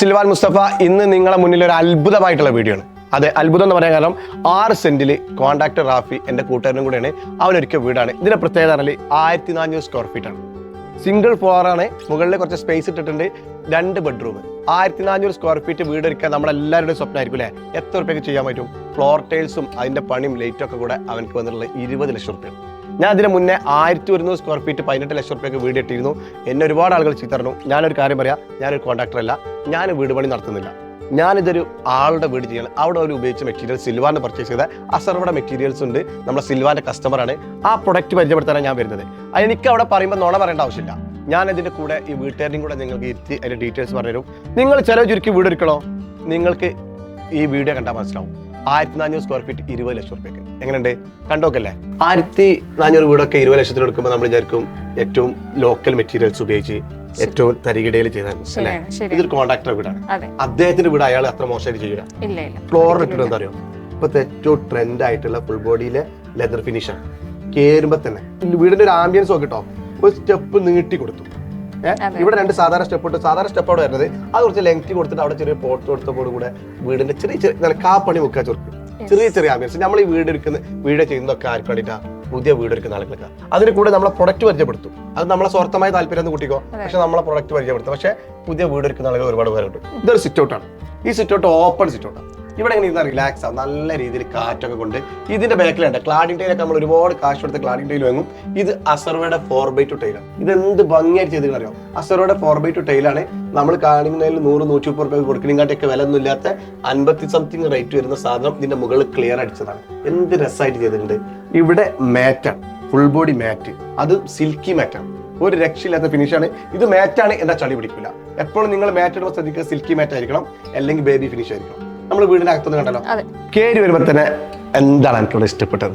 Silvan Mustafa ഇന്ന് നിങ്ങളെ മുന്നിൽ ഒരു അത്ഭുതമായിട്ടുള്ള വീഡിയോ ആണ്. അതെ അത്ഭുതം എന്ന് പറയാൻ കാരണം ആറ് സെന്റിൽ കോൺട്രാക്ടർ റാഫി എന്റെ കൂട്ടുകാരനും കൂടെയാണ്. അവനൊരുക്കിയ വീടാണ്. ഇതിന്റെ പ്രത്യേകത പറഞ്ഞാൽ ആയിരത്തി നാനൂറ് സ്ക്വയർ ഫീറ്റ് ആണ്. സിംഗിൾ ഫ്ലോർ ആണ്. മുകളിൽ കുറച്ച് സ്പേസ് ഇട്ടിട്ടുണ്ട്. രണ്ട് ബെഡ്റൂം ആയിരത്തി നാനൂറ് സ്ക്വയർ ഫീറ്റ് വീട് ഒരുക്കാൻ നമ്മളെല്ലാവരുടെയും സ്വപ്നമായിരിക്കും അല്ലേ? എത്ര ഉറപ്പൊക്കെ ചെയ്യാൻ പറ്റും? ഫ്ലോർ ടൈൽസും അതിന്റെ പണിയും ലൈറ്റും ഒക്കെ കൂടെ അവനക്ക് വന്നിട്ടുള്ള ഇരുപത് ലക്ഷം റുപ്യ ഞാൻ അതിന് മുന്നേ ആയിരത്തി ഒരുന്നൂറ് സ്ക്വയർ ഫീറ്റ് പതിനെട്ട് ലക്ഷം റുപ്യക്ക് വീട് ഇട്ടിരുന്നു. എന്നെ ഒരുപാട് ആളുകൾ ചീത്തറിഞ്ഞു ഞാനൊരു കാര്യം പറയാം. ഞാനൊരു കോൺട്രാക്ടർ അല്ല. ഞാൻ വീട് പണി നടത്തുന്നില്ല. ഞാനിതൊരു ആളുടെ വീട് ചെയ്യണം. അവിടെ ഒരു ഉപയോഗിച്ച മെറ്റീരിയൽ സിൽവാറിന് പർച്ചേസ് ചെയ്ത അസർവയുടെ മെറ്റീരിയൽസ് ഉണ്ട്. നമ്മുടെ സിൽവാന്റെ കസ്റ്റമറാണ് ആ പ്രൊഡക്റ്റ് പരിചയപ്പെടുത്താനാണ് ഞാൻ വരുന്നത്. എനിക്ക് അവിടെ പറയുമ്പോൾ നുണ പറയേണ്ട ആവശ്യമില്ല. ഞാൻ ഇതിന്റെ കൂടെ ഈ വീട്ടുകാരെയും കൂടെ നിങ്ങൾക്ക് ഇരുത്തി അതിന്റെ ഡീറ്റെയിൽസ് പറഞ്ഞുതരും. നിങ്ങൾ ചില ചുരുക്കി വീട് എടുക്കണോ നിങ്ങൾക്ക് ഈ വീഡിയോ കണ്ടാൽ മനസ്സിലാവും. ആയിരത്തി നാനൂറ് സ്ക്വയർ ഫീറ്റ് ഇരുപത് ലക്ഷം റുപ്യക്ക്. എങ്ങനെയുണ്ട്? കണ്ടോക്കല്ലേ? ആയിരത്തി നാനൂറ് വീടൊക്കെ ഇരുപത് ലക്ഷത്തിന് എടുക്കുമ്പോൾ നമ്മൾ വിചാരിക്കും ഏറ്റവും ലോക്കൽ മെറ്റീരിയൽസ് ഉപയോഗിച്ച് ഏറ്റവും തരികിടയിൽ ചെയ്താൽ അല്ലേ? ഇതൊരു കോൺട്രാക്ടർ വീടാണ്. അദ്ദേഹത്തിന്റെ വീട് അയാൾ അത്ര മോശമായിട്ട് ചെയ്യുക. ഫ്ലോറിൽ ഇട്ടിട്ട് എന്താ അറിയോ? ഇപ്പത്തെ ഏറ്റവും ട്രെൻഡ് ആയിട്ടുള്ള ഫുൾ ബോഡിയിലെ ലെതർ ഫിനിഷാണ് കേറുമ്പോ തന്നെ വീടിന്റെ ഒരു ആംബിയൻസ് നോക്കിട്ടോ ഒരു സ്റ്റെപ്പ് നീട്ടി കൊടുത്തു. ഇവിടെ രണ്ട് സാധാരണ സ്റ്റെപ്പ് ഇട്ട് സാധാരണ സ്റ്റെപ്പ് അവിടെ വരുന്നത് അത് കുറച്ച് ലെങ്ത് കൊടുത്തിട്ട് അവിടെ ചെറിയ പോട്ട് കൊടുത്തപ്പോൾ കൂടെ വീടിന്റെ ചെറിയ ചെറിയ നല്ല കാപ്പണി മുക്കാ ചൊർക്ക് ചെറിയ ചെറിയ ആംബിയൻസ് നമ്മൾ ഈ വീട് എടുക്കുന്ന വീട് ചെയ്യുന്നതൊക്കെ ആർക്ക് വേണ്ടിയിട്ടാ? പുതിയ വീട് എടുക്കുന്ന ആളുകൾക്ക് അതിന് കൂടെ നമ്മളെ പ്രൊഡക്റ്റ് പരിചയപ്പെടുത്തും. അത് നമ്മളെ സ്വാർത്ഥമായ താല്പര്യം കൂട്ടിക്കോ. പക്ഷെ നമ്മളെ പ്രൊഡക്റ്റ് പരിചയപ്പെടുത്തും. പക്ഷെ പുതിയ വീട് എടുക്കുന്ന ആളുകൾ ഒരുപാട് പേരുണ്ട്. ഇതൊരു സിറ്റ് ഔട്ടാണ് ഈ സിറ്റ് ഔട്ട് ഓപ്പൺ സിറ്റ് ഔട്ടാണ് ഇവിടെ ഇങ്ങനെ ഇരുന്നാൽ റിലാക്സ് ആവും നല്ല രീതിയിൽ കാറ്റൊക്കെ കൊണ്ട് ഇതിന്റെ ബാക്കിലുണ്ട് ക്ലാഡിംഗ് ടൈലൊക്കെ നമ്മൾ ഒരുപാട് കാശ് കൊടുത്ത് ക്ലാഡിംഗ് ടൈൽ വാങ്ങും. ഇത് അസർവയുടെ ഫോർ ബൈ ടു ടൈലാണ് ഇത് എന്ത് ഭംഗിയായിട്ട് ചെയ്ത് അറിയാം അസർവയുടെ ഫോർ ബൈ ടു ടൈലാണ് നമ്മൾ കാണുന്നതിൽ നൂറ് നൂറ്റി മുപ്പത് റുപ്യ കൊടുക്കണേക്കാട്ടൊക്കെ വില ഒന്നും ഇല്ലാത്ത അൻപത്തി സംതിങ് റേറ്റ് വരുന്ന സാധനം ഇതിന്റെ മുകളിൽ ക്ലിയർ അടിച്ചതാണ്. എന്ത് രസമായിട്ട് ചെയ്തിട്ടുണ്ട്. ഇവിടെ മാറ്റാണ് ഫുൾ ബോഡി മാറ്റ് അത് സിൽക്കി മാറ്റാണ് ഒരു രക്ഷയില്ലാത്ത ഫിനിഷാണ് ഇത് മാറ്റാണ് എന്താ ചളി പിടിക്കില്ല എപ്പോഴും നിങ്ങൾ മാറ്റ് ഇടുമ്പോൾ ശ്രദ്ധിക്കുക സിൽക്കി മാറ്റ് ആയിരിക്കണം. അല്ലെങ്കിൽ ബേബി ഫിനിഷ് ആയിരിക്കണം. നമ്മൾ വീടിന്റെ അകത്തുനിന്ന് കണ്ടല്ലോ അതെ. വരുമ്പോ വരുമ്പോൾ തന്നെ എന്താണ് എനിക്ക് എനിക്കിവിടെ ഇഷ്ടപ്പെട്ടത്?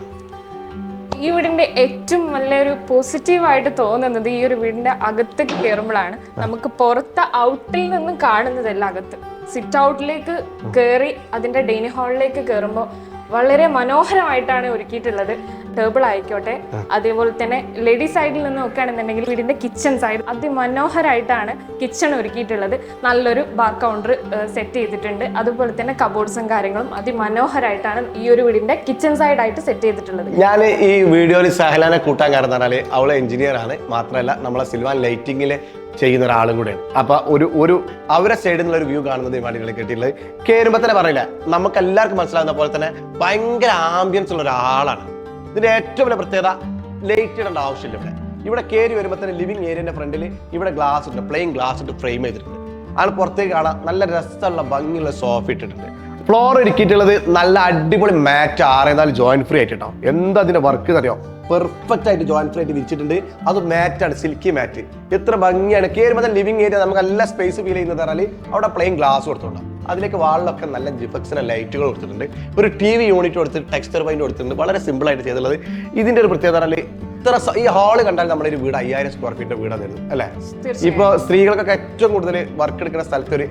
ഈ വീടിന്റെ ഏറ്റവും നല്ലൊരു പോസിറ്റീവായിട്ട് തോന്നുന്നത് ഈ ഒരു വീടിന്റെ അകത്ത് കയറുമ്പോഴാണ്. നമുക്ക് പുറത്ത് ഔട്ടിൽ നിന്നും കാണുന്നതല്ല അകത്ത്. സിറ്റ് ഔട്ടിലേക്ക് കയറി അതിന്റെ ഡൈനിങ് ഹാളിലേക്ക് കയറുമ്പോൾ വളരെ മനോഹരമായിട്ടാണ് ഒരുക്കിയിട്ടുള്ളത്. ടേബിൾ ആയിക്കോട്ടെ. അതേപോലെ തന്നെ ലേഡി സൈഡിൽ നിന്ന് നോക്കുകയാണെന്നുണ്ടെങ്കിൽ വീടിന്റെ കിച്ചൺ സൈഡ് അതിമനോഹരമായിട്ടാണ് കിച്ചൺ ഒരുക്കിയിട്ടുള്ളത്. നല്ലൊരു ബാർ കൗണ്ടർ സെറ്റ് ചെയ്തിട്ടുണ്ട്. അതുപോലെ തന്നെ കബോർഡ്സും കാര്യങ്ങളും അതിമനോഹരമായിട്ടാണ് ഈ ഒരു വീടിന്റെ കിച്ചൺ സൈഡ് ആയിട്ട് സെറ്റ് ചെയ്തിട്ടുള്ളത്. ഞാൻ ഈ വീഡിയോയിൽ സഹലാനെ കൂട്ടാൻ കാരണം പറഞ്ഞാൽ അവളെ എഞ്ചിനീയർ ആണ്. മാത്രമല്ല നമ്മളെ സിൽവാൻ ലൈറ്റിങ്ങിൽ ചെയ്യുന്ന ഒരാളും കൂടെയാണ്. അപ്പൊ ഒരു ഒരു അവരെ സൈഡിൽ നിന്നുള്ള ഒരു വ്യൂ കാണുന്നത് വേണ്ടിയുള്ള കിട്ടിയിട്ടുള്ളത്. കയറുമ്പോൾ തന്നെ പറയില്ല. നമുക്ക് എല്ലാവർക്കും മനസ്സിലാകുന്ന പോലെ തന്നെ ഭയങ്കര ആംബിയൻസ് ഉള്ള ഒരാളാണ്. ഇതിന്റെ ഏറ്റവും വലിയ പ്രത്യേകത ലൈറ്റ് ഇടേണ്ട ആവശ്യമില്ല ഇവിടെ. ഇവിടെ കയറി വരുമ്പോൾ തന്നെ ലിവിങ് ഏരിയന്റെ ഫ്രണ്ടിൽ ഇവിടെ ഗ്ലാസ് ഉണ്ട് പ്ലെയിൻ ഗ്ലാസ് ഇട്ട് ഫ്രെയിം ചെയ്തിട്ടുണ്ട്. ആണ് പുറത്തേക്ക് കാണാം നല്ല രസമുള്ള ഭംഗിയുള്ള സോഫ ഇട്ടിട്ടുണ്ട്. ഫ്ലോർ ഒരുക്കിയിട്ടുള്ളത് നല്ല അടിപൊളി മാറ്റ് ആറേനാല് ജോയിന്റ് ഫ്രീ ആയിട്ടോ എന്താ അതിന്റെ വർക്ക് അറിയോ പെർഫെക്റ്റ് ആയിട്ട് ജോയിന്റ് ഫ്രീ ആയിട്ട് വിരിച്ചിട്ടുണ്ട്. അത് മാറ്റാണ് സിൽക്കി മാറ്റ് എത്ര ഭംഗിയാണ്. കയറുമ്പോൾ ലിവിങ് ഏരിയ നമുക്ക് നല്ല സ്പേസ് ഫീൽ ചെയ്യുന്നത് പറഞ്ഞാൽ അവിടെ പ്ലെയിൻ ഗ്ലാസ് കൊടുത്തിട്ടുണ്ട്. അതിലേക്ക് വാളിലൊക്കെ നല്ല ജിഫക്സിനെ ലൈറ്റുകൾ കൊടുത്തിട്ടുണ്ട്. ഒരു ടി വി യൂണിറ്റ് കൊടുത്തിട്ട് ടെക്സ്ചർ പൈന്റ് കൊടുത്തിട്ടുണ്ട്. വളരെ സിമ്പിൾ ആയിട്ട് ചെയ്തിട്ടുള്ളത്. ഇതിന്റെ ഒരു പ്രത്യേകത ഇത്ര ഈ ഹാൾ കണ്ടാൽ നമ്മുടെ ഒരു വീട് അയ്യായിരം സ്ക്വയർ ഫീറ്റ് വീടാണ് വരുന്നത് അല്ലേ? ഇപ്പൊ സ്ത്രീകൾക്കൊക്കെ ഏറ്റവും കൂടുതൽ വർക്ക് എടുക്കുന്ന സ്ഥലത്ത് ഒരു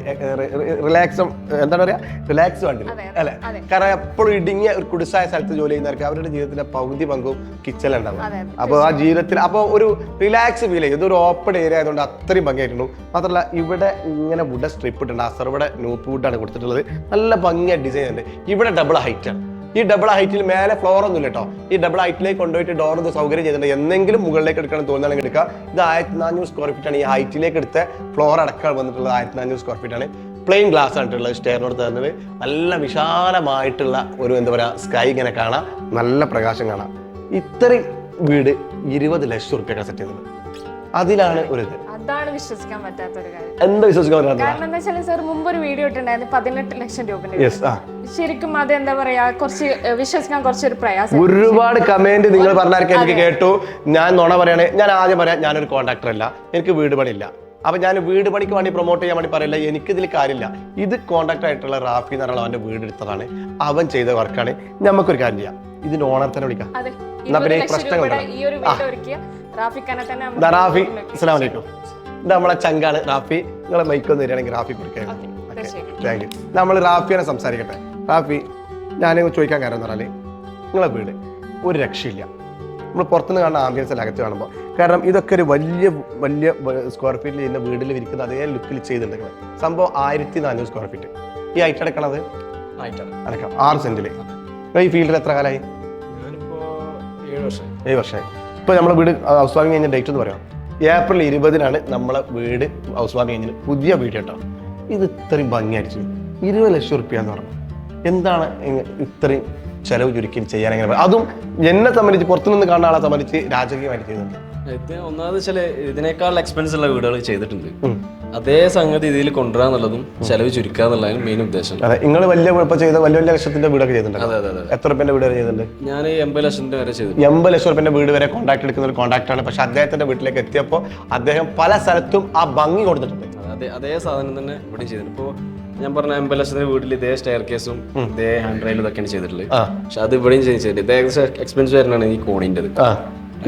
റിലാക്സും എന്താണ് പറയാ? റിലാക്സ് വേണ്ടി അല്ലെ. കാരണം എപ്പോഴും ഇടുങ്ങിയ ഒരു കുടിസായ സ്ഥലത്ത് ജോലി ചെയ്യുന്നവർക്ക് അവരുടെ ജീവിതത്തിന്റെ പകുതി പങ്കും കിച്ചണിലുണ്ടാവും ഉണ്ടാവും അപ്പൊ അപ്പോൾ ആ ജീവിതത്തിൽ അപ്പോൾ ഒരു റിലാക്സ് ഫീൽ ചെയ്യും ഇതൊരു ഓപ്പൺ ഏരിയ ആയതുകൊണ്ട് അത്രയും ഭംഗിയായിരുന്നു. മാത്രമല്ല ഇവിടെ ഇങ്ങനെ വുഡ് സ്ട്രിപ്പ് ഇട്ടുണ്ട് അസർവിടെ നൂപ്പ് വുഡാണ് കൊടുത്തിട്ടുള്ളത്. നല്ല ഭംഗിയായ ഡിസൈൻ ഉണ്ട്. ഇവിടെ ഡബിൾ ഹൈറ്റ് ആണ്. ഈ ഡബിൾ ഹൈറ്റിൽ മേലെ ഫ്ലോർ ഒന്നും കേട്ടോ ഈ ഡബിൾ ഹൈറ്റിലേക്ക് കൊണ്ടുപോയിട്ട് ഡോർ ഇത് സൗകര്യം ചെയ്തിട്ടുണ്ട്. എന്തെങ്കിലും മുകളിലേക്ക് എടുക്കണം തോന്നുകയാണെങ്കിൽ എടുക്കുക. ഇത് ആയിരത്തി നാനൂറ് സ്ക്വയർ ഫീറ്റ് ആണ് ഈ ഹൈറ്റിലേക്ക് എടുത്ത ഫ്ലോർ അടക്കം വന്നിട്ടുള്ളത് ആയിരത്തി നാനൂറ് സ്ക്വയർ ഫീറ്റ് ആണ് പ്ലെയിൻ ഗ്ലാസ് ആയിട്ടുള്ളത് സ്റ്റെയറിനോട് തരുന്നത്. നല്ല വിശാലമായിട്ടുള്ള ഒരു എന്താ പറയുക സ്കൈ ഇങ്ങനെ കാണാം. നല്ല പ്രകാശം കാണാം. ഇത്രയും വീട് ഇരുപത് ലക്ഷം റുപ്യൊക്കെ സെറ്റ് ചെയ്തത് അതിലാണ് ഒരു ഇത് അതാണ് വിശ്വസിക്കാൻ പറ്റാത്ത ഒരു കാര്യം? എന്താ വിശ്വസിക്കാൻ പറ്റുന്നത് കാരണം എന്താ വെച്ചാൽ സാർ മുമ്പ് ഒരു വീഡിയോ ഇട്ടുണ്ടായിരുന്നു പതിനെട്ട് ലക്ഷം രൂപ യെസ് ആ. ശരിക്കും അത് എന്താ പറയാ കുറച്ച് വിശ്വസിക്കാൻ കുറച്ചൊരു പ്രയാസം. ഒരുപാട് കമന്റ് നിങ്ങൾ പറഞ്ഞാൽ എനിക്ക് കേട്ടു. ഞാൻ നുണ പറയണേ. ഞാൻ ആദ്യം പറയാം ഞാനൊരു കോൺട്രാക്ടർ അല്ല. എനിക്ക് വീട് പണിയില്ല. അപ്പൊ ഞാൻ വീട് പണിക്ക് വേണ്ടി പ്രൊമോട്ട് ചെയ്യാൻ വേണ്ടി പറയില്ല. എനിക്കിതിൽ കാര്യമില്ല. ഇത് കോൺട്രാക്ട് ആയിട്ടുള്ള റാഫി എന്ന് പറയുന്ന അവന്റെ വീട് എടുത്തതാണ്. അവൻ ചെയ്ത വർക്കാണ് നമുക്കൊരു കാര്യം ചെയ്യാം. ഇതിന്റെ ഓണർ തന്നെ വിളിക്കാം. എന്നാ പിന്നെ പ്രശ്നങ്ങൾ റാഫി അസ്സലാം വലൈക്കും ഇത് നമ്മളെ ചങ്കാണ് റാഫി. നിങ്ങളെ മൈക്കൊന്ന് തരികയാണെങ്കിൽ റാഫി തീർച്ചയായും. താങ്ക് യു നമ്മൾ റാഫിയാണ് സംസാരിക്കട്ടെ. റാഫി ഞാൻ ചോദിക്കാൻ കാരണം എന്ന് പറഞ്ഞാൽ നിങ്ങളെ വീട് ഒരു രക്ഷയില്ല. നമ്മൾ പുറത്തുനിന്ന് കാണുന്ന ആംബിയൻസ് അല്ല അകത്ത് കാണുമ്പോൾ കാരണം ഇതൊക്കെ ഒരു വലിയ വലിയ സ്ക്വയർ ഫീറ്റിൽ ചെയ്യുന്ന വീട്ടിൽ ഇരിക്കുന്ന അതേ ലുക്കിൽ ചെയ്തിട്ടുണ്ട് സംഭവം ആയിരത്തി നാനൂറ് സ്ക്വയർ ഫീറ്റ് ഈ ഹൈറ്റ് അടക്കണത്? അടക്കാം. ആറ് സെന്റിൽ ഈ ഫീൽഡിൽ എത്ര കാലമായി ഞാനിപ്പോ ഏഴ് വർഷം ഏഴ് വർഷമായി ഇപ്പോൾ നമ്മുടെ വീട് ഹൗസ് വാമിങ് കഴിഞ്ഞ ഡേറ്റ് എന്ന് പറയാം. ഏപ്രിൽ ഇരുപതിനാണ് നമ്മളെ വീട് ഹൗസ് വാമിങ് കഴിഞ്ഞത് പുതിയ വീട് കേട്ടോ. ഇത് ഇത്രയും ഭംഗിയായിട്ട് ഇരുപത് ലക്ഷം റുപ്യ എന്ന് പറഞ്ഞു. എന്താണ് ഇത്രയും ചെലവ് ചുരുക്കി ചെയ്യാൻ എങ്ങനെ? അതും എന്നെ സംബന്ധിച്ച് പുറത്തുനിന്ന് കാണുന്ന ആളെ സംബന്ധിച്ച് രാജകീയമായിട്ട് ചെയ്യുന്നുണ്ട്. ഇത് ഒന്നാമത് ചില ഇതിനേക്കാൾ എക്സ്പെൻസ് ഉള്ള വീടുകൾ ചെയ്തിട്ടുണ്ട്. അതേ സംഗതി ഇതിൽ കൊണ്ടുവരാന്നുള്ളതും ചെലവ് ചുരുക്കുക എന്നുള്ളതാണ് മെയിൻ ഉദ്ദേശം. അതെ നിങ്ങൾ വലിയ ഇപ്പോൾ ചെയ്ത വലിയ വലിയ ലക്ഷത്തിന്റെ വീടൊക്കെ ചെയ്തിട്ടുണ്ട്? അതെ അതെ അതെ എത്ര റുപ്യന്റെ വീട് വരെ ചെയ്തിട്ടുണ്ട്? ഞാൻ എൺപത് ലക്ഷത്തിന്റെ വരെ ചെയ്തു എൺപത് ലക്ഷം റുപ്യന്റെ വീട് വരെ കോൺടാക്ട് എടുക്കുന്ന ഒരു കോൺടാക്ട് ആണ്. പക്ഷെ അദ്ദേഹത്തിന്റെ വീട്ടിലേക്ക് എത്തിയപ്പോൾ അദ്ദേഹം പല സ്ഥലത്തും ആ ഭംഗി കൊടുത്തിട്ടുണ്ട്. അതെ അതേ സാധനം തന്നെ ഇവിടെ ചെയ്തിട്ടുണ്ട്. ഇപ്പോൾ ഞാൻ പറഞ്ഞ എൺപത് ലക്ഷത്തിന്റെ വീട്ടിൽ ഇതേ സ്റ്റെയർ കേസും ഇതേ ഹാൻഡ് റൈലും ഇതൊക്കെയാണ് ചെയ്തിട്ടുള്ളത്. പക്ഷെ അത് ഇവിടെയും ചെയ്തിട്ടുണ്ട്. ഇതേ ഏകദേശം എക്സ്പെൻസ് വരുന്നതാണ് ഈ കോണിന്റെ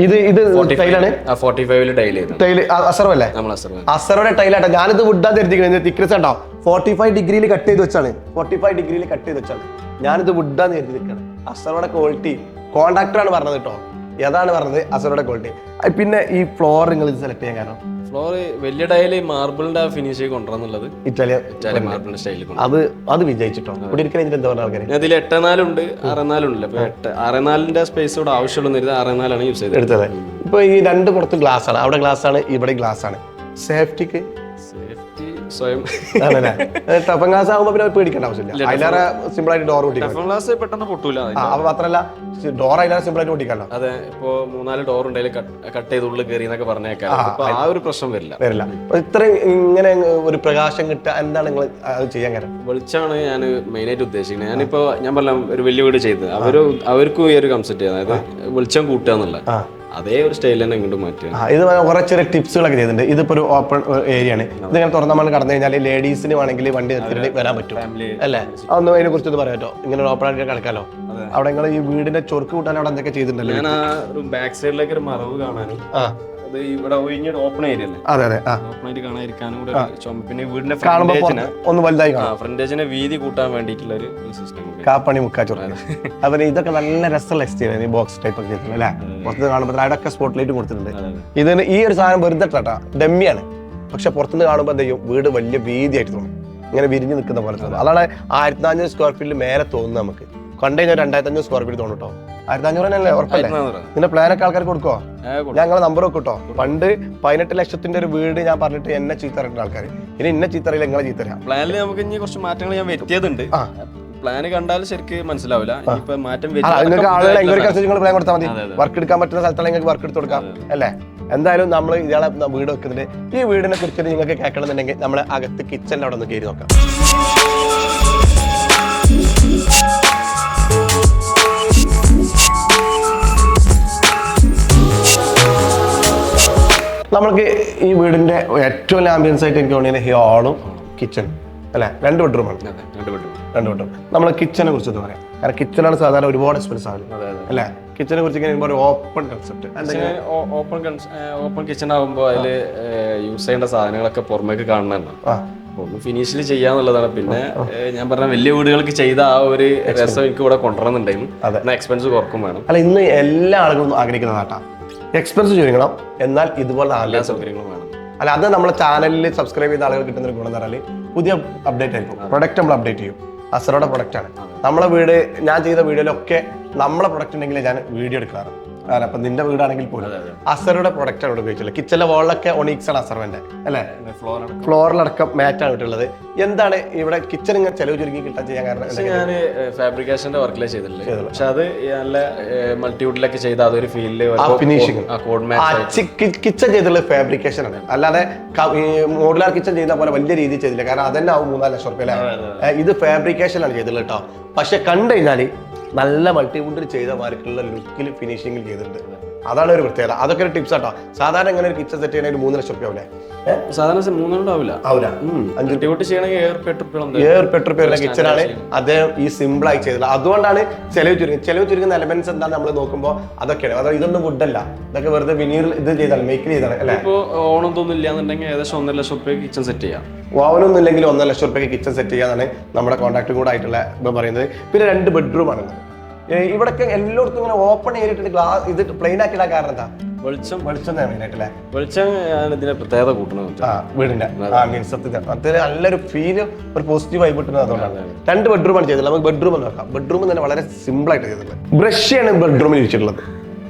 ഇത് ഇത് ടൈലാണ്? ഫോർട്ടി ഫൈവിൽ ടൈൽ അസറല്ലേ നമ്മൾ അസർ അസറുടെ ടൈലാട്ടോ. ഞാനിത് വുഡാൻ ധരിച്ചിരിക്കുന്നത് തിക്നസ് കേട്ടോ ഫോർട്ടി ഫൈവ് ഡിഗ്രിയിൽ കട്ട് ചെയ്ത് വെച്ചാണ്. ഫോർട്ടി ഫൈവ് ഡിഗ്രിയിൽ കട്ട് ചെയ്ത് വെച്ചാണ്. ഞാനിത് തിരുത്തി അസറോടെ അസറുടെ ക്വാളിറ്റി കോൺട്രാക്ടറാണ് പറഞ്ഞത് കേട്ടോ. ഏതാണ് പറഞ്ഞത്? അസറോടെ ക്വാളിറ്റി പിന്നെ ഈ ഫ്ലോർ നിങ്ങൾ ഇത് സെലക്ട് ചെയ്യാൻ കാരണം? ഫ്ലോർ വലിയ ഡയൽ മാർബിളിന്റെ ഫിനിഷ് കൊണ്ടുവരാന്നുള്ളത് ഇറ്റാലിയ ഇറ്റാലിയൻ മാർബിളിന്റെ സ്റ്റൈലിൽ അത് അത് വിജയിച്ചിട്ടോ ഇവിടെ ഇരിക്കുന്ന എന്താ പറയുക അതിൽ ഇതിൽ എട്ട് നാലുണ്ട് ആറ് നാലുണ്ട് അപ്പൊ എട്ട് ആറ് നാലിന്റെ സ്പേസ് ഇവിടെ ആവശ്യമുള്ള ആറ് നാലാണ് യൂസ് ചെയ്തത്. എടുത്തത്. ഇപ്പൊ ഈ രണ്ട് പുറത്ത് ഗ്ലാസ് ആണ്. അവിടെ ഗ്ലാസ് ആണ് ഇവിടെ ഗ്ലാസ് ആണ്. സേഫ്റ്റിക്ക് സേഫ്റ്റി സ്വയം. ടഫൻ ഗ്ലാസ് ആകുമ്പോൾ പിന്നെ പേടിക്കേണ്ട ആവശ്യമില്ല. അതിലേറെ സിമ്പിൾ ആയിട്ട് ഡോർ പൊട്ടിക്കാം ടെഫൺ ഗ്ലാസ് പെട്ടെന്ന് പൊട്ടൂല അപ്പൊ മാത്രല്ല ഡോർ അതിലേറെ സിമ്പിൾ ആയിട്ട് പൊട്ടിക്കാമല്ലോ അതെ ഇപ്പോ മൂന്നാൽ ഡോർ ഉണ്ടെങ്കിൽ കട്ട് ചെയ്ത് ഉള്ളിൽ കയറി എന്നൊക്കെ പറഞ്ഞേക്കാം. അപ്പൊ ആ ഒരു പ്രശ്നം വരില്ല. വരില്ല. ഇത്രയും ഇങ്ങനെ ഒരു പ്രകാശം കിട്ടുക എന്താണ് നിങ്ങൾ അത് ചെയ്യാൻ കാരണം? വെളിച്ചാണ് ഞാൻ മെയിൻ ആയിട്ട് ഉദ്ദേശിക്കുന്നത്. ഞാനിപ്പോ ഞാൻ പറഞ്ഞ ഒരു വലിയ വീട് ചെയ്തത്. അവർ അവർക്കും ഈ ഒരു കൺസെപ്റ്റ് അതായത് വെളിച്ചം കൂട്ടുക എന്നുള്ള ആ. അതേ ഒരു സ്റ്റൈലിൽ തന്നെ ഇങ്ങോട്ട് മാറ്റുക. ഇത് കുറെ ചെറിയ ടിപ്സുകളൊക്കെ ചെയ്തിട്ടുണ്ട്. ഇതിപ്പോ ഒരു ഓപ്പൺ ഏരിയ ആണ് ഇതിങ്ങനെ തുറന്ന കടന്നു കഴിഞ്ഞാൽ ലേഡീസിന് വേണമെങ്കിൽ വണ്ടി നിർത്തിയിട്ട് വരാൻ പറ്റും. അല്ലേ? അതൊന്നും അതിനെ കുറിച്ച് ഒന്ന് പറയാമോ ഇങ്ങനെ ഓപ്പൺ ആയിട്ട് കിടക്കാലോ അവിടെ നിങ്ങൾ ഈ വീടിന്റെ ചൊറുക്ക് കൂട്ടാൻ അവിടെ എന്തൊക്കെ ചെയ്തിട്ടുണ്ടല്ലോ? ഞാൻ ആ ഒരു ബാക്ക് സൈഡിലേക്ക് ഒരു മറവ് കാണാനും ഇവിടെ ഒഴിഞ്ഞൊരു ഓപ്പൺ ഏരിയ അല്ലേ? അതെ അതെ ആ. ഓപ്പൺ ആയിട്ട് കാണാതിരിക്കാനും കൂടെ ഒരു ചുമ പിന്നെ വീടിന്റെ ഫ്രണ്ടേജിനെ ഒന്ന് വലുതായി ഫ്രണ്ടേജിനെ വീതി കൂട്ടാൻ വേണ്ടിയിട്ടുള്ള ഒരു സിസ്റ്റം കാപ്പണി മുക്കാ ചൊറുക്ക് അവന് ഇതൊക്കെ നല്ല രസമുള്ള എക്സ്റ്റീരിയർ ഈ ബോക്സ് ടൈപ്പ് ഒക്കെ ചെയ്തിട്ടുണ്ട് അല്ലേ? പുറത്ത് കാണുമ്പോൾ അടക്ക സ്പോട്ട് ലൈറ്റ് കൊടുത്തിട്ടുണ്ട്. ഇതിന് ഈ ഒരു സാധനം വെറുതെ ഡമ്മിയാണ്. പക്ഷെ പുറത്തുനിന്ന് കാണുമ്പോൾ എന്ത് ചെയ്യും? വീട് വലിയ വീതിയായിട്ട് തോന്നും. ഇങ്ങനെ വിരിഞ്ഞു നിൽക്കുന്ന പോലെ തോന്നും. അതാണ് ആയിരത്തി നാനൂറ് സ്ക്വയർ ഫീറ്റിൽ മേലെ തോന്നുന്നത് നമുക്ക്. കണ്ടുകഴിഞ്ഞാൽ രണ്ടായിരത്തി അഞ്ഞൂറ് സ്ക്വയർ ഫീറ്റ് തോന്നും കേട്ടോ ആയിരത്തി അഞ്ഞൂറ് തന്നെയല്ലേ ഉറപ്പല്ലേ നിന്റെ പ്ലാൻ പ്ലാനൊക്കെ ആൾക്കാർക്ക് കൊടുക്കോ. ഞങ്ങളെ നമ്പർ ഒക്കെ പണ്ട് പതിനെട്ട് ലക്ഷത്തിന്റെ ഒരു വീട് ഞാൻ പറഞ്ഞിട്ട് എന്നെ ചീത്തറിയുന്ന ആൾക്കാർ ഇനി എന്നെ ചീത്തറിയില്ല നിങ്ങളെ ചീത്തറിയാം പ്ലാനിൽ നമുക്ക് ഇനി കുറച്ച് മാറ്റങ്ങൾ ഞാൻ വെറ്റിയതുണ്ട് പ്ലാന് കണ്ടാൽ ശരിക്കും മനസ്സിലാവില്ല. മാറ്റം നിങ്ങൾക്ക് എൻക്വയറി നിങ്ങൾ പ്ലാൻ കൊടുത്താൽ മതി. വർക്ക് എടുക്കാൻ പറ്റുന്ന സ്ഥലത്താണ് നിങ്ങൾക്ക് വർക്ക് എടുത്ത് കൊടുക്കാം. അല്ലേ? എന്തായാലും നമ്മൾ ഇയാളെ വീട് വെക്കുന്നുണ്ട്. ഈ വീടിനെ കുറിച്ച് നിങ്ങൾക്ക് കേൾക്കണമെന്നുണ്ടെങ്കിൽ നമ്മൾ അകത്ത് കിച്ചണിൽ അവിടെ ഒന്ന് കയറി നോക്കാം. നമ്മൾക്ക് ഈ വീടിന്റെ ഏറ്റവും ആംബിയൻസ് ആയിട്ട് എനിക്ക് തോന്നിയത് ഹാളും കിച്ചൺ അല്ലേ? രണ്ട് ബെഡ്റൂം ആണ്. രണ്ട് ബെഡ്റൂം രണ്ട് ബെഡ്റൂം നമ്മൾ കിച്ചനെ കുറിച്ച് ഒന്ന് പറയാം. കാരണം കിച്ചണാണ് സാധാരണ ഒരുപാട് എക്സ്പെൻസ് അതെ. അല്ലേ? കിച്ചനെ കുറിച്ച് ഇങ്ങനെ ഒരു open concept open open kitchen ആകുമ്പോൾ അതിൽ യൂസ് ചെയ്യേണ്ട സാധനങ്ങളൊക്കെ പുറമേക്ക് കാണുന്നുണ്ട് ഒന്ന് ഫിനിഷിൽ ചെയ്യാന്നുള്ളതാണ് പിന്നെ ഞാൻ പറഞ്ഞ വലിയ വീടുകൾക്ക് ചെയ്ത ആ ഒരു രസം എനിക്ക് ഇവിടെ കൊണ്ടുവരുന്നുണ്ടായിരുന്നു. എക്സ്പെൻസ് കുറക്കും വേണം. അല്ല ഇന്ന് എല്ലാ ആളുകളും ആഗ്രഹിക്കുന്നതാട്ടാ എക്സ്പെൻസ് ചുരുങ്ങണം. എന്നാൽ ഇതുപോലെ നല്ല സൗകര്യങ്ങളും വേണം. അല്ല അത് നമ്മുടെ ചാനലിൽ സബ്സ്ക്രൈബ് ചെയ്ത ആളുകൾ കിട്ടുന്ന ഒരു ഗുണം എന്ന് പറഞ്ഞാൽ പുതിയ അപ്ഡേറ്റ് ആയിരിക്കും. പ്രൊഡക്റ്റ് നമ്മൾ അപ്ഡേറ്റ് ചെയ്യും. അസറോടെ പ്രൊഡക്റ്റ് ആണ്. നമ്മളെ വീട് ഞാൻ ചെയ്ത വീഡിയോയിലൊക്കെ നമ്മളെ പ്രൊഡക്റ്റ് ഉണ്ടെങ്കിൽ ഞാൻ വീഡിയോ എടുക്കാറ്. അല്ല അപ്പൊ നിന്റെ വീടാണെങ്കിൽ പോലും അസറുടെ പ്രൊഡക്റ്റ് ആണ് ഉപയോഗിച്ചത് ഉപയോഗിച്ചുള്ളത് കിച്ചണിലെ വാളിലൊക്കെ ഒണീക്സ് ആണ് അസർവന്റെ അല്ലെ? ഫ്ലോറിലടക്കം ഫ്ലോറിലടക്കം മാറ്റാണ് ഇട്ടുള്ളത് എന്താണ് ഇവിടെ കിച്ചൺ ഇങ്ങനെ ചെലവ് ചുരുങ്ങി കിട്ടാൻ ചെയ്യാൻ കാരണം ഞാൻ ഫാബ്രിക്കേഷന്റെ വർക്കിലേ ചെയ്തിട്ടുള്ളത്. പക്ഷെ അത് നല്ല മൾട്ടിവുഡിലൊക്കെ ചെയ്ത അതൊരു ഫീലിൽ ഫിനിഷിംഗ് കിച്ചൺ ചെയ്തിട്ടുള്ള ഫാബ്രിക്കേഷൻ ആണ്. അല്ലാതെ മോഡുലാർ കിച്ചൺ ചെയ്ത പോലെ വലിയ രീതിയിൽ ചെയ്തില്ല. കാരണം അതന്നെ ആവും മൂന്നാൽ ലക്ഷം റുപ്യ ഇത് ഫാബ്രിക്കേഷൻ ആണ് ചെയ്തിട്ടുള്ളത് കേട്ടോ പക്ഷെ കണ്ടു കഴിഞ്ഞാൽ നല്ല മൾട്ടിവുഡിൽ ചെയ്ത മാർക്കുള്ള ലുക്കിൽ ഫിനിഷിംഗിൽ ചെയ്തിട്ടുണ്ട്. അതാണ് ഒരു പ്രത്യേകത. അതൊക്കെ ഒരു ടിപ്സ് ആട്ടോ. സാധാരണ ഇങ്ങനെ ഒരു കിച്ചൺ സെറ്റ് ചെയ്യണ ഒരു മൂന്ന് ലക്ഷം റുപ്യ ആവില്ലേ സാധാരണ മൂന്നെണ്ണം ആവില്ല. ആവില്ല. ചെയ്യണമെങ്കിൽ പേരുള്ള കിച്ചണാണ് അദ്ദേഹം ഈ സിമ്പിൾ ആയി ചെയ്തത് അതുകൊണ്ടാണ് ചെലവ് ചുരുങ്ങി ചെലവ് ചുരുങ്ങുന്ന എലമെന്റ്സ് എന്താ നമ്മൾ നോക്കുമ്പോൾ അതൊക്കെയാണ്. അതായത് ഇതൊന്നും വുഡല്ല ഇതൊക്കെ വെറുതെ വിനീർ ഇത് ചെയ്താണ് മേക്ക് ചെയ്താണ് അല്ലേ? ഓണം തോന്നും ഇല്ലാന്നുണ്ടെങ്കിൽ ഏകദേശം ഒന്നര ലക്ഷം റുപ്യ കിച്ചൺ സെറ്റ് ചെയ്യാം. ഓവനൊന്നും ഇല്ലെങ്കിൽ ഒന്നര ലക്ഷം റുപ്യക്ക് കിച്ചൺ സെറ്റ് ചെയ്യാന്നാണ് നമ്മുടെ കോൺടാക്ട് കൂടെ ആയിട്ടുള്ള ഇപ്പം പറയുന്നത്. പിന്നെ രണ്ട് ബെഡ്റൂം ആണ് ഇവിടൊക്കെ എല്ലായിടത്തും ഇങ്ങനെ ഓപ്പൺ ചെയ്തിട്ട് ഗ്ലാസ് ഇത് പ്ലെയിൻ ആക്കിയിടാൻ കാരണം എന്താ? വെളിച്ചം. വെളിച്ചം മെയിനായിട്ടല്ലേ വെളിച്ചം ആണ് ഇതിന്റെ പ്രത്യേകത കൂട്ടുന്നത് ആ വീടിന്റെ. ആ മീൻസ് അത് നല്ലൊരു ഫീൽ ഒരു പോസിറ്റീവ് ആയി കിട്ടുന്നത് അതുകൊണ്ടാണ്. രണ്ട് ബെഡ്റൂമാണ് ചെയ്തിട്ടുള്ളത്. നമുക്ക് ബെഡ്റൂം എന്ന് നോക്കാം ബെഡ്റൂം തന്നെ വളരെ സിമ്പിൾ ആയിട്ട് ചെയ്തിട്ടുള്ളത്. ബ്രഷാണ് ബെഡ്റൂമിൽ ഇരിച്ചിട്ടുള്ളത്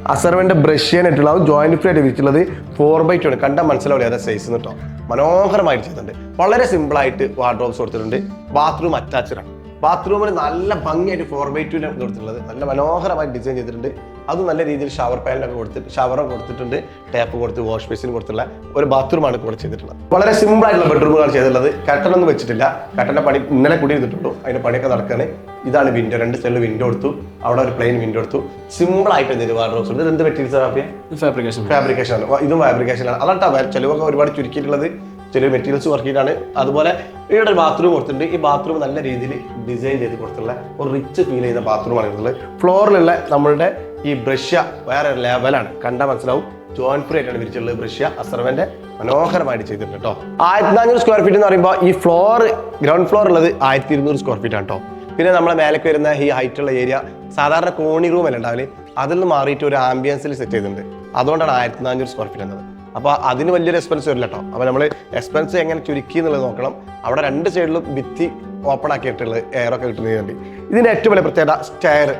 അസർവന്റെ ബ്രഷ് ചെയ്യാനായിട്ടുള്ള അത് ജോയിന്റ് ഫ്രീ ആയിട്ട് വിരിച്ചിട്ടുള്ളത്. ഫോർ ബൈ ടു ആണ്. കണ്ടാൽ മനസ്സിലാവില്ല? അതെ സൈസ് കേട്ടോ മനോഹരമായിട്ട് ചെയ്തിട്ടുണ്ട്. വളരെ സിമ്പിൾ ആയിട്ട് വാർഡ്രോബ്സ് കൊടുത്തിട്ടുണ്ട്. ബാത്റൂം അറ്റാച്ച്ഡ് ആണ്. ബാത്റൂമിൽ നല്ല ഭംഗിയായിട്ട് ഫോർ ബൈ ടു കൊടുത്തിട്ടുള്ളത്. നല്ല മനോഹരമായി ഡിസൈൻ ചെയ്തിട്ടുണ്ട്. അത് നല്ല രീതിയിൽ ഷവർ പാനലൊക്കെ കൊടുത്തിട്ട് ഷവറും കൊടുത്തിട്ടുണ്ട്. ടാപ്പ് കൊടുത്ത് വാഷ് ബേസിനും കൊടുത്തിട്ടുള്ള ഒരു ബാത്റൂമാണ് ഇവിടെ ചെയ്തിട്ടുള്ളത്. വളരെ സിമ്പിൾ ആയിട്ടുള്ള ബെഡ്റൂമുകളാണ് ചെയ്തിട്ടുള്ളത്. കട്ടനൊന്നും വെച്ചിട്ടില്ല. കട്ടന്റെ പണി ഇന്നലെ കൂടി ചെയ്തിട്ടുള്ളൂ അതിന്റെ പണിയൊക്കെ നടക്കുകയാണ് ഇതാണ് വിൻഡോ രണ്ട് സൈഡിൽ വിൻഡോ എടുത്തു അവിടെ ഒരു പ്ലെയിൻ വിൻഡോ എടുത്തു സിമ്പിൾ ആയിട്ട് എന്തൊരു വാർഡ് റോസ് ഉണ്ട് ഇത് എന്ത് മെറ്റീരിയൽസ് ഫാബ്രിക്കേഷൻ ഫാബ്രിക്കേഷൻ ആണ്. ഇതും ഫാബ്രിക്കേഷൻ ആണ്. അതാണ് ചിലവൊക്കെ ഒരുപാട് ചുരുക്കിയിട്ടുള്ളത്. ചില മെറ്റീരിയൽസ് വർക്ക് ചെയ്തിട്ടാണ്. അതുപോലെ ഇവിടെ ഒരു ബാത്റൂം കൊടുത്തിട്ടുണ്ട്. ഈ ബാത്റൂം നല്ല രീതിയിൽ ഡിസൈൻ ചെയ്ത് കൊടുത്തുള്ള ഒരു റിച്ച് ഫീൽ ചെയ്യുന്ന ബാത്റൂമാണ് ഇതുള്ളത്. ഫ്ലോറിലുള്ള നമ്മളുടെ ഈ ബ്രഷ്യ വേറെ ലെവലാണ് കണ്ടാൽ മനസ്സിലാവും. ജോയിൻ ഫ്രീ ആയിട്ടാണ് വിരിച്ചിട്ടുള്ളത് ബ്രഷ്യ അസർവന്റെ മനോഹരമായിട്ട് ചെയ്തിട്ടുണ്ട് കേട്ടോ ആയിരത്തി നാനൂറ് സ്ക്വയർ ഫീറ്റ് എന്ന് പറയുമ്പോൾ ഈ ഫ്ലോർ ഗ്രൗണ്ട് ഫ്ലോർ ഉള്ളത് ആയിരത്തി ഇരുന്നൂറ് സ്ക്വയർ ഫീറ്റ് ആണ് കേട്ടോ പിന്നെ നമ്മളെ മേലേക്ക് വരുന്ന ഈ ഹൈറ്റ് ഉള്ള ഏരിയ സാധാരണ കോണി റൂം അല്ല ഉണ്ടാവില്ലേ അതിൽ നിന്ന് മാറിയിട്ട് ഒരു ആംബിയൻസിൽ സെറ്റ് ചെയ്തിട്ടുണ്ട്. അതുകൊണ്ടാണ് ആയിരത്തി നാനൂറ് സ്ക്വയർ ഫീറ്റ് എന്നത്. അപ്പോൾ അതിന് വലിയൊരു എക്സ്പെൻസ് വരില്ല കേട്ടോ അപ്പോൾ നമ്മൾ എക്സ്പെൻസ് എങ്ങനെ ചുരുക്കി എന്നുള്ളത് നോക്കണം. അവിടെ രണ്ട് സൈഡിലും ഭിത്തി ഓപ്പൺ ആക്കിയിട്ടുള്ളത് എയറൊക്കെ കിട്ടുന്നതിന് വേണ്ടി ഇതിന്റെ ഏറ്റവും വലിയ പ്രത്യേകത സ്റ്റെയർ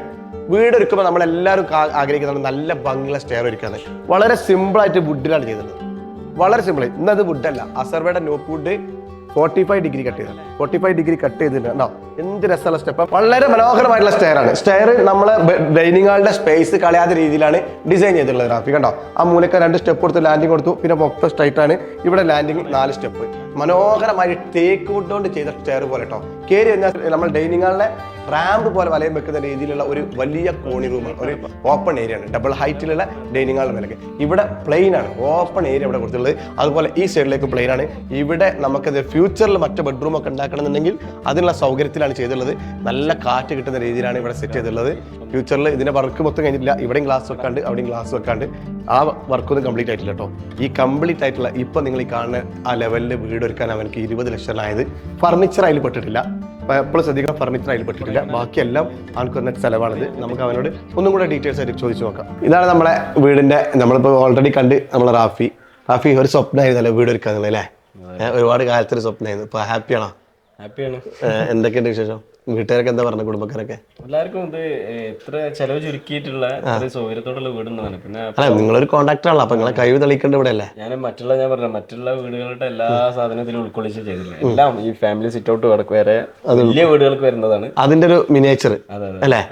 വീട് ഒരുക്കുമ്പോൾ നമ്മളെല്ലാവരും ആഗ്രഹിക്കുന്നത് നല്ല ഭംഗിയുള്ള സ്റ്റെയർ ഒരുക്കുന്നത് വളരെ സിമ്പിളായിട്ട് വുഡിലാണ് ചെയ്തത് വളരെ സിമ്പിൾ ഇന്നത് വുഡല്ല അസർവയുടെ nope wood forty five degree cut ചെയ്തത് ഫോർട്ടി ഫൈവ് ഡിഗ്രി കട്ട് ചെയ്തിട്ടുണ്ട് എന്ത് രസമുള്ള സ്റ്റെപ്പ് വളരെ മനോഹരമായിട്ടുള്ള സ്റ്റെയർ ആണ്. സ്റ്റെയർ നമ്മളെ ഡൈനിങ് ഹാളിന്റെ സ്പേസ് കളയാത്ത രീതിയിലാണ് ഡിസൈൻ ചെയ്തിട്ടുള്ളത് റാഫി. കണ്ടോ? ആ മൂലക്ക രണ്ട് സ്റ്റെപ്പ് കൊടുത്ത് ലാൻഡിങ് കൊടുത്തു. പിന്നെ മൊത്തം സ്ട്രൈറ്റ് ആണ്. ഇവിടെ ലാൻഡിങ് നാല് സ്റ്റെപ്പ് മനോഹരമായി തേക്ക് വുഡ് കൊണ്ട് ചെയ്ത സ്റ്റെയർ പോലെ കേട്ടോ കയറി കഴിഞ്ഞാൽ നമ്മൾ ഡൈനിങ് ഹാളിലെ റാമ്പ് പോലെ വലയം വെക്കുന്ന രീതിയിലുള്ള ഒരു വലിയ കോണി റൂമാണ് ഒരു ഓപ്പൺ ഏരിയ ആണ്. ഡബിൾ ഹൈറ്റിലുള്ള ഡൈനിങ് ഹാൾ നിലയ്ക്ക് ഇവിടെ പ്ലെയിൻ ആണ്. ഓപ്പൺ ഏരിയ ഇവിടെ കൊടുത്തിട്ടുള്ളത്. അതുപോലെ ഈ സൈഡിലേക്ക് പ്ലെയിൻ ആണ്. ഇവിടെ നമുക്കത് ഫ്യൂച്ചറിൽ മറ്റു ബെഡ്റൂം ഒക്കെ ഉണ്ടാക്കണമെന്നുണ്ടെങ്കിൽ അതിനുള്ള സൗകര്യത്തിലാണ് ചെയ്തിട്ടുള്ളത്. നല്ല കാറ്റ് കിട്ടുന്ന രീതിയിലാണ് ഇവിടെ സെറ്റ് ചെയ്തിട്ടുള്ളത്. ഫ്യൂച്ചറിൽ ഇതിന്റെ വർക്ക് മൊത്തം കഴിഞ്ഞിട്ടില്ല. ഇവിടെയും ഗ്ലാസ് വെക്കാണ്ട് അവിടെയും ഗ്ലാസ് വെക്കാണ്ട്. ആ വർക്കൊന്നും കംപ്ലീറ്റ് ആയിട്ടില്ല കേട്ടോ ഈ കംപ്ലീറ്റ് ആയിട്ടുള്ള ഇപ്പൊ നിങ്ങൾ ഈ കാണുന്ന ആ ലെവലിൽ വീട് ഒരുക്കാൻ അവനക്ക് ഇരുപത് ലക്ഷമായത് ഫർണിച്ചർ അതിൽ പെട്ടിട്ടില്ല. എപ്പോഴും അധികം ഫർണിച്ചർ അതിൽ പെട്ടിട്ടില്ല. ബാക്കിയെല്ലാം ആൾക്ക് വന്ന സ്ഥലമാണിത് നമുക്ക് അവനോട് ഒന്നും കൂടെ ഡീറ്റെയിൽസ് ആയിട്ട് ചോദിച്ചു നോക്കാം. ഇതാണ് നമ്മുടെ വീടിന്റെ നമ്മളിപ്പോൾ ഓൾറെഡി കണ്ട് നമ്മളെ റാഫി. റാഫി ഒരു സ്വപ്നമായിരുന്നല്ലോ വീട് ഒരുക്കാന്നുള്ളത് അല്ലേ? ഒരുപാട് കാലത്തൊരു സ്വപ്നമായിരുന്നു ഇപ്പൊ ഹാപ്പിയാണോ? ഹാപ്പിയാണ്. എന്തൊക്കെയുണ്ട് വിശേഷം? വീട്ടുകാരൊക്കെ എന്താ പറഞ്ഞ കുടുംബക്കാരൊക്കെ? എല്ലാവർക്കും ഇത് എത്ര ചെലവ് ചുരുക്കിയിട്ടുള്ള സൗകര്യത്തോടുള്ള വീടുണ്ടാണ് പിന്നെ അല്ല നിങ്ങളൊരു കോൺട്രാക്ടർ ആണല്ലോ അപ്പൊ നിങ്ങളെ കഴിവ് തെളിയിക്കേണ്ട ഇവിടെ അല്ലേ? ഞാൻ മറ്റുള്ള ഞാൻ പറഞ്ഞ മറ്റുള്ള വീടുകളുടെ എല്ലാ സാധനത്തിലും ഉൾക്കൊള്ളിച്ച് ചെയ്തില്ല എല്ലാം ഈ ഫാമിലി സിറ്റ് ഔട്ട് കിടക്ക് വരെ വലിയ വീടുകൾക്ക് വരുന്നതാണ്. അതിന്റെ ഒരു അതെ അല്ലേ?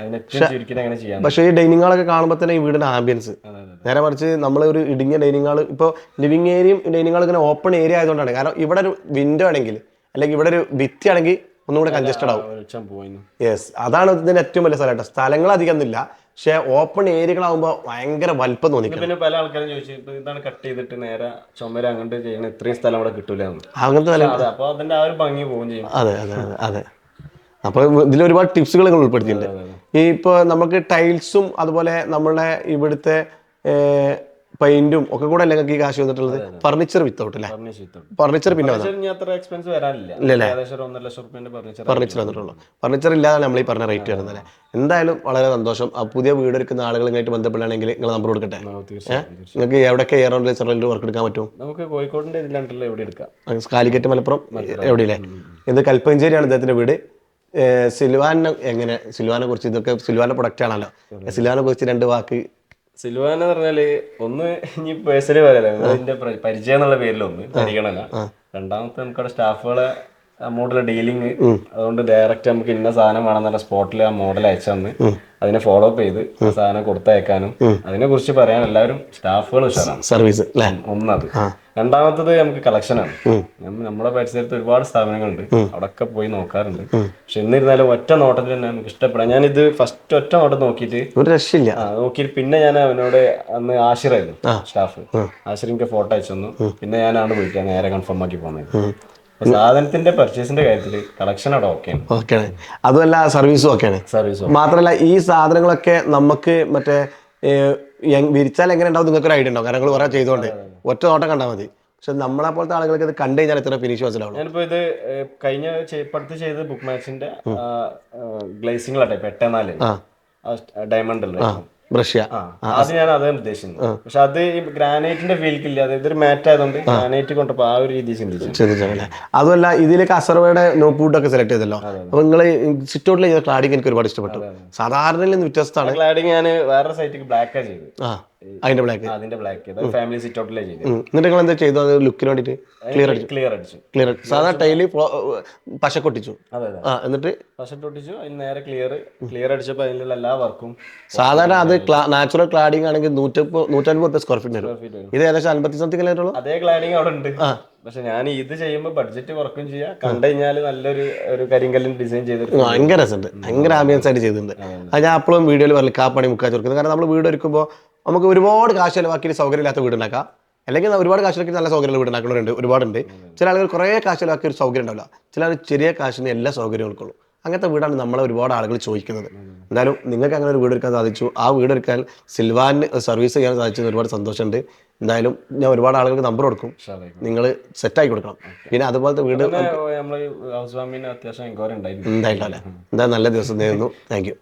പക്ഷേ ഈ ഡൈനിങ് ഹാളൊക്കെ കാണുമ്പോൾ തന്നെ ഈ വീടിന്റെ ആംബിയൻസ് നേരെ മറിച്ച് നമ്മൾ ഒരു ഇടുങ്ങിയ ഡൈനിങ് ഹാൾ ഇപ്പോൾ ലിവിംഗ് ഏരിയയും ഡൈനിങ് ഹാൾ ഇങ്ങനെ ഓപ്പൺ ഏരിയ ആയതുകൊണ്ടാണ്. കാരണം ഇവിടെ ഒരു വിൻഡോ ആണെങ്കിൽ അല്ലെങ്കിൽ ഇവിടെ ഒരു ഭിത്തി ആണെങ്കിൽ ഒന്നും കൂടെ കൺജസ്റ്റഡ് ആവും. യെസ് അതാണ് ഇതിന്റെ ഏറ്റവും വലിയ സ്ഥലം കേട്ടോ സ്ഥലങ്ങൾ അധികം ഒന്നുമില്ല പക്ഷെ ഓപ്പൺ ഏരിയകളാകുമ്പോൾ ഭയങ്കര വലിപ്പം തോന്നിക്കണം പിന്നെ പല ആൾക്കാരും ചോദിച്ചു ഇപ്പൊ ഇതാണ് കട്ട് ചെയ്തിട്ട് നേരെ ചുമര അങ്ങോട്ട് ഇത്രയും സ്ഥലം കിട്ടൂല അങ്ങനത്തെ സ്ഥലം അതെ അപ്പൊ അതിന്റെ ആ ഒരു ഭംഗി പോവുകയും ചെയ്യും. അതെ അതെ അതെ അപ്പോൾ ഇതിൽ ഒരുപാട് ടിപ്സുകൾ നിങ്ങൾ ഉൾപ്പെടുത്തിയിട്ടുണ്ട്. ഈ ഇപ്പോൾ നമുക്ക് ടൈൽസും അതുപോലെ നമ്മളുടെ ഇവിടുത്തെ പെയിന്റും ഒക്കെ കൂടെ അല്ലെങ്കിൽ ഈ കാശ് വന്നിട്ടുള്ളത്? ഫർണിച്ചർ വിത്തൗട്ട് അല്ലേ? ഫർണിച്ചർ പിന്നെ ഫർണിച്ചർ വന്നിട്ടുള്ളൂ. ഫർണിച്ചർ ഇല്ലാതെ നമ്മൾ ഈ പറഞ്ഞ റേറ്റ് വരുന്നത് അല്ലേ? എന്തായാലും വളരെ സന്തോഷം. പുതിയ വീട് എടുക്കുന്ന ആളുകളുമായിട്ട് ബന്ധപ്പെടുകയാണെങ്കിൽ നിങ്ങൾ നമ്പർ കൊടുക്കട്ടെ? നിങ്ങൾക്ക് എവിടെയൊക്കെ എയർ ഓൺ വർക്ക് എടുക്കാൻ പറ്റും? നമുക്ക് കോഴിക്കോടിന്റെ ഇതിലുണ്ടല്ലോ എവിടെ എടുക്കാം. കാലിക്കറ്റ് മലപ്പുറം എവിടെയില്ലേ? ഇത് കൽപ്പഞ്ചേരിയാണ് ഇദ്ദേഹത്തിന്റെ വീട്. സിൽവാനെ എങ്ങനെ? സിൽവാനെ കുറിച്ച് ഇതൊക്കെ സിൽവാന്റെ പ്രൊഡക്റ്റ് ആണല്ലോ. സിൽവാനെ കുറിച്ച് രണ്ട് വാക്ക് സിൽവാന എന്ന് പറഞ്ഞാൽ ഒന്ന് ഇനി പേഴ്സണലി പറയല. പരിചയം എന്നുള്ള പേരിൽ ഒന്ന് പരിഗണന രണ്ടാമത്തെ നമുക്കവിടെ സ്റ്റാഫുകളെ അങ്ങോട്ടുള്ള ഡീലിങ് അതുകൊണ്ട് ഡയറക്റ്റ് നമുക്ക് ഇന്ന സാധനം വേണമെന്നുള്ള സ്പോട്ടിൽ ആ മോഡൽ അയച്ചു തന്ന് അതിനെ ഫോളോ അപ്പ് ചെയ്ത് സാധനം കൊടുത്തയക്കാനും അതിനെ കുറിച്ച് പറയാൻ എല്ലാവരും സ്റ്റാഫുകൾ ഉഷാറാണ്. സർവീസ് ഒന്നത്. രണ്ടാമത്തത് നമുക്ക് കളക്ഷനാണ് നമ്മുടെ പരിസരത്ത് ഒരുപാട് സ്ഥാപനങ്ങളുണ്ട്. അവിടെയൊക്കെ പോയി നോക്കാറുണ്ട്. പക്ഷെ എന്നിരുന്നാലും ഒറ്റ നോട്ടത്തിൽ തന്നെ നമുക്ക് ഇഷ്ടപ്പെടാം. ഇത് ഫസ്റ്റ് ഒറ്റ നോട്ടം നോക്കിയിട്ട് ഒരു രക്ഷയില്ല. നോക്കിയിട്ട് പിന്നെ ഞാൻ അവനോട് അന്ന് ആശിറായിരുന്നു സ്റ്റാഫ്. ആശിറിന്റെ എനിക്ക് ഫോട്ടോ അയച്ചു തന്നു. പിന്നെ ഞാനാണ് വിളിക്കാൻ നേരെ കൺഫേം ആക്കി പോകുന്നത് സാധനത്തിന്റെ പർച്ചേസിന്റെ കാര്യത്തിൽ കളക്ഷൻ അവിടെ ഓക്കെയാണ് ഓക്കെയാണ് അതുമല്ല സർവീസും ഒക്കെയാണ് സർവീസ് മാത്രമല്ല ഈ സാധനങ്ങളൊക്കെ നമുക്ക് മറ്റേ വിരിച്ചാൽ എങ്ങനെ ഉണ്ടാവും നിങ്ങൾക്ക് ഒരു ഐഡിയ ഉണ്ടാവും. കാരണം കുറെ ചെയ്തോണ്ട് ഒറ്റ നോട്ടം കണ്ടാൽ മതി. പക്ഷെ നമ്മളെ പോലത്തെ ആളുകൾക്ക് ഇത് കണ്ടു കഴിഞ്ഞാൽ എത്ര ഫിനിഷ് മനസ്സിലാവും ഞാനിപ്പോ ഇത് കഴിഞ്ഞ പടുത്ത് ചെയ്ത ബുക്ക് മാച്ചിന്റെ ഗ്ലേസിംഗ് ആട്ടെ പെട്ടെന്നാൽ ഡയമണ്ട് അല്ലേ? ബ്രഷ്യ. അത് ഞാൻ അതാണ് ഉദ്ദേശിക്കുന്നത് പക്ഷെ അത് ഗ്രാനൈറ്റിന്റെ ഫീൽക്ക് ഇല്ല അത് ഇതൊരു മാറ്റ് ആയതുകൊണ്ട് ഗ്രാനൈറ്റ് കൊണ്ടപ്പോ ആ ഒരു രീതി ചിന്തിച്ചു. അതുമല്ല ഇതിലേക്ക് അസർവയുടെ നോട്ട് ഒക്കെ സെലക്ട് ചെയ്തല്ലോ അപ്പൊ നിങ്ങൾ സിറ്റൗട്ടിൽ ചെയ്ത ക്ലാഡിങ് എനിക്ക് ഒരുപാട് ഇഷ്ടപ്പെട്ടു. സാധാരണ നിന്ന് വ്യത്യസ്തമാണ്. ക്ലാഡിങ് ഞാൻ വേറെ സൈറ്റിക്ക് ബ്ലാക്കാ ചെയ്ത് ആ. അതിന്റെ ബ്ലാക്ക് അതിന്റെ ബ്ലാക്ക് ചെയ്ത് ഫാമിലി സിറ്റ് ഔട്ടിലേ ചെയ്തു എന്നിട്ട് നിങ്ങൾ എന്താ ചെയ്തു? അത് ലുക്കിന് വേണ്ടിട്ട് ക്ലിയർ അടിച്ചു. ക്ലിയർ അടിച്ചു. ക്ലിയർ സാധാരണ ടൈൽ പശ കൊട്ടിച്ചു. ആ എന്നിട്ട്? പശ കൊട്ടിച്ചു. അതിന് നേരെ ക്ലിയർ ക്ലിയർ അടിച്ചപ്പോ അതിലുള്ള എല്ലാ വർക്കും സാധാരണ അത് നാച്ചുറൽ ക്ലാഡിംഗ് ആണെങ്കിൽ നൂറ്റമ്പത് നൂറ്റമ്പത് റുപ്യ സ്ക്വയർ ഫീറ്റ് വരും. ഇത് ഏകദേശം അൻപത്തി സംതിങ് അതേ ക്ലാഡിങ് അവിടെ ഉണ്ട്. പക്ഷെ ഞാൻ ഇത് ചെയ്യുമ്പോൾ ബഡ്ജറ്റ് വർക്കും ചെയ്യാം. കണ്ടു കഴിഞ്ഞാൽ നല്ലൊരു ഒരു കരിങ്കല്ലിന് ഡിസൈൻ ചെയ്തിട്ടുണ്ട്. ഭയങ്കര രസമുണ്ട്. ഭയങ്കര ആംബിയൻസ് ആയിട്ട് ചെയ്തിട്ടുണ്ട്. അത് ഞാൻ അപ്പോഴും വീഡിയോയിൽ പറഞ്ഞു കാപ്പണി മുക്കാച്ചു കൊടുക്കുന്നത് കാരണം നമ്മൾ വീട് ഒരുക്കുമ്പോൾ നമുക്ക് ഒരുപാട് കാശ് ചിലവാക്കി സൗകര്യമില്ലാത്ത വീടുണ്ടാക്കാം. അല്ലെങ്കിൽ ഒരുപാട് കാശ് ചിലവാക്കി നല്ല സൗകര്യമുള്ള വീടുണ്ടാക്കുന്നവരുണ്ട് ഒരുപാടുണ്ട്. ചില ആളുകൾ കുറേ കാശ് ചിലവാക്കി ഒരു സൗകര്യം ഉണ്ടാവില്ല. ചില ആൾ ചെറിയ കാശിന് എല്ലാ സൗകര്യവും ഉൾക്കൊള്ളും. അങ്ങനത്തെ വീടാണ് നമ്മളെ ഒരുപാട് ആളുകൾ ചോദിക്കുന്നത്. എന്തായാലും നിങ്ങൾക്ക് അങ്ങനെ ഒരു വീട് എടുക്കാൻ സാധിച്ചു. ആ വീട് എടുക്കാൻ സിൽവാന് സർവീസ് ചെയ്യാൻ സാധിച്ചത് ഒരുപാട് സന്തോഷമുണ്ട്. എന്തായാലും ഞാൻ ഒരുപാട് ആളുകൾക്ക് നമ്പർ കൊടുക്കും. നിങ്ങൾ സെറ്റാക്കി കൊടുക്കണം. പിന്നെ അതുപോലത്തെ വീട് അത്യാവശ്യം എന്തായാലും നല്ല ദിവസം നേരുന്നു താങ്ക് യു